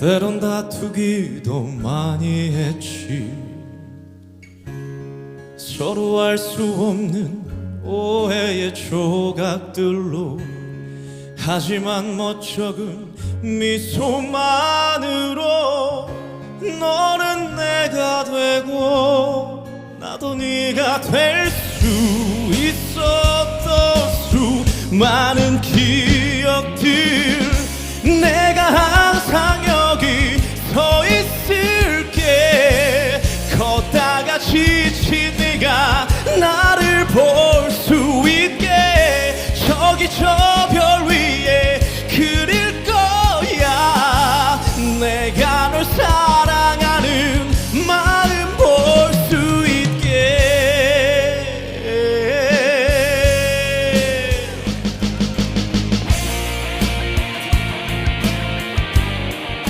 때론 다투기도 많이 했지. 서로 알 수 없는 오해의 조각들로 하지만 멋쩍은 미소만으로 너는 내가 되고 나도 네가 될 수 있었던 수많은